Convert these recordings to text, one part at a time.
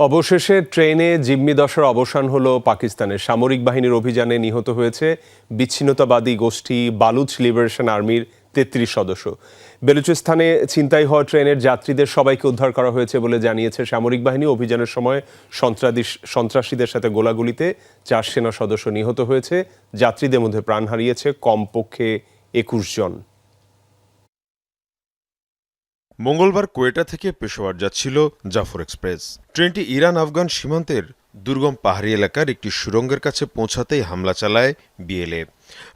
অবশেষে ট্রেনে জিম্মি দশার অবসান হল পাকিস্তানের। সামরিক বাহিনীর অভিযানে নিহত হয়েছে বিচ্ছিন্নতাবাদী গোষ্ঠী বালুচ লিবারেশন আর্মির তেত্রিশ সদস্য। বেলুচিস্তানে ছিনতাই হওয়া ট্রেনের যাত্রীদের সবাইকে উদ্ধার করা হয়েছে বলে জানিয়েছে সামরিক বাহিনী। অভিযানের সময় সন্ত্রাদিস- সন্ত্রাসীদের সাথে গোলাগুলিতে চার সেনা সদস্য নিহত হয়েছে। যাত্রীদের মধ্যে প্রাণ হারিয়েছে কমপক্ষে একুশ জন। মঙ্গলবার কোয়েটা থেকে পেশোয়ার যাচ্ছিল জাফর এক্সপ্রেস। ট্রেনটি ইরান আফগান সীমান্তের দুর্গম পাহাড়ি এলাকার একটি সুরঙ্গের কাছে পৌঁছাতেই হামলা চালায় বিএলএ।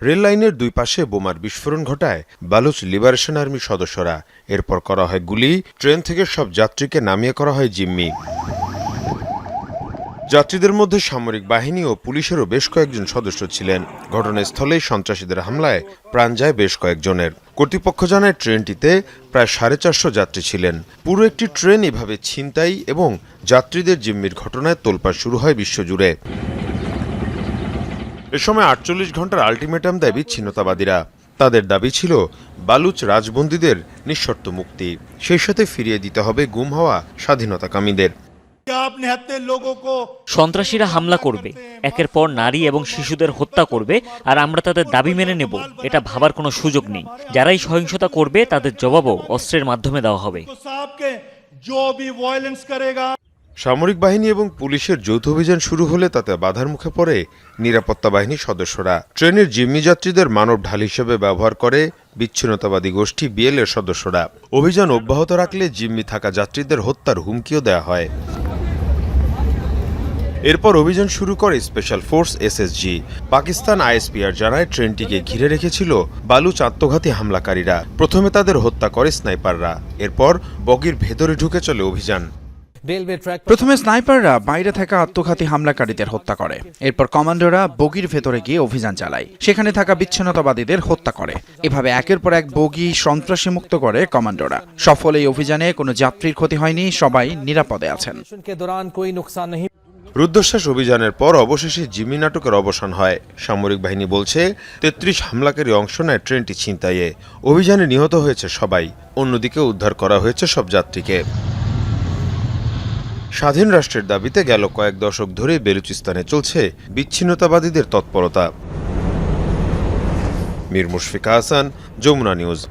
রেল লাইনের দুই পাশে বোমার বিস্ফোরণ ঘটায় বালুচ লিবারেশন আর্মি সদস্যরা। এরপর করা হয় গুলি, ট্রেন থেকে সব যাত্রীকে নামিয়ে করা হয় জিম্মি। যাত্রীদের মধ্যে সামরিক বাহিনী ও পুলিশেরও বেশ কয়েকজন সদস্য ছিলেন। ঘটনাস্থলেই সন্ত্রাসীদের হামলায় প্রাণ যায় বেশ কয়েকজনের। কর্তৃপক্ষ জানায় ট্রেনটিতে প্রায় সাড়ে চারশো যাত্রী ছিলেন। পুরো একটি ট্রেন এভাবে ছিনতাই এবং যাত্রীদের জিম্মির ঘটনায় তোলপাড় শুরু হয় বিশ্বজুড়ে। এ সময় আটচল্লিশ ঘণ্টার আলটিমেটাম দেয় বিচ্ছিন্নতাবাদীরা তাদের দাবি ছিল, বালুচ রাজবন্দীদের নিঃশর্ত মুক্তি। সেই সাথে ফিরিয়ে দিতে হবে গুম হওয়া স্বাধীনতাকামীদের। সন্ত্রাসীরা হামলা করবে। একের পর নারী এবং শিশুদের হত্যা করবে আর আমরা তাদের দাবি মেনে নেব। এটা ভাবার কোনো সুযোগ নেই। যারাই সহিংসতা করবে তাদের জবাবও অস্ত্রের মাধ্যমে দেওয়া হবে। সামরিক বাহিনী এবং পুলিশের যৌথ অভিযান শুরু হলে তাতে বাধার মুখে পড়ে নিরাপত্তা বাহিনীর সদস্যরা। ট্রেনের জিম্মি যাত্রীদের মানব ঢাল হিসেবে ব্যবহার করে বিচ্ছিন্নতাবাদী গোষ্ঠী বিএল এর সদস্যরা। অভিযান অব্যাহত রাখলে জিম্মি থাকা যাত্রীদের হত্যার হুমকিও দেওয়া হয়। এরপর অভিযান শুরু করে special force SSG. Pakistan ISPR জানায় ট্রেনটিকে ঘিরে রেখেছিল বালুচ আত্মঘাতী হামলাকারীরা। প্রথমে তাদের হত্যা করে স্নাইপাররা। এরপর বগির ভেতরে ঢুকে চলে অভিযান। প্রথমে স্নাইপাররা বাইরে থাকা আত্মঘাতী হামলাকারীদের হত্যা করে। এরপর কমান্ডোরা বগির ভেতরে গিয়ে অভিযান চালায়। সেখানে থাকা বিচ্ছিন্নতাবাদীদের হত্যা করে। এভাবে একের পর এক বগি সন্ত্রাসী মুক্ত করে কমান্ডোরা সফল এই অভিযানে কোনো যাত্রীর ক্ষতি হয়নি সবাই নিরাপদে আছেন। রুদ্ধশ্বাস অভিযানের পর অবশেষে জিমি নাটকের অবসান হয়। সামরিক বাহিনী বলছে, তেত্রিশ হামলাকারী অংশ নেয় ট্রেনটি ছিনতাইয়ে। অভিযানে নিহত হয়েছে সবাই, অন্যদিকে উদ্ধার করা হয়েছে সব যাত্রীকে। স্বাধীন রাষ্ট্রের দাবিতে গেল কয়েক দশক ধরে বেলুচিস্তানে চলছে বিচ্ছিন্নতাবাদীদের তৎপরতা। মীর মুশফিকা হাসান, যমুনা নিউজ।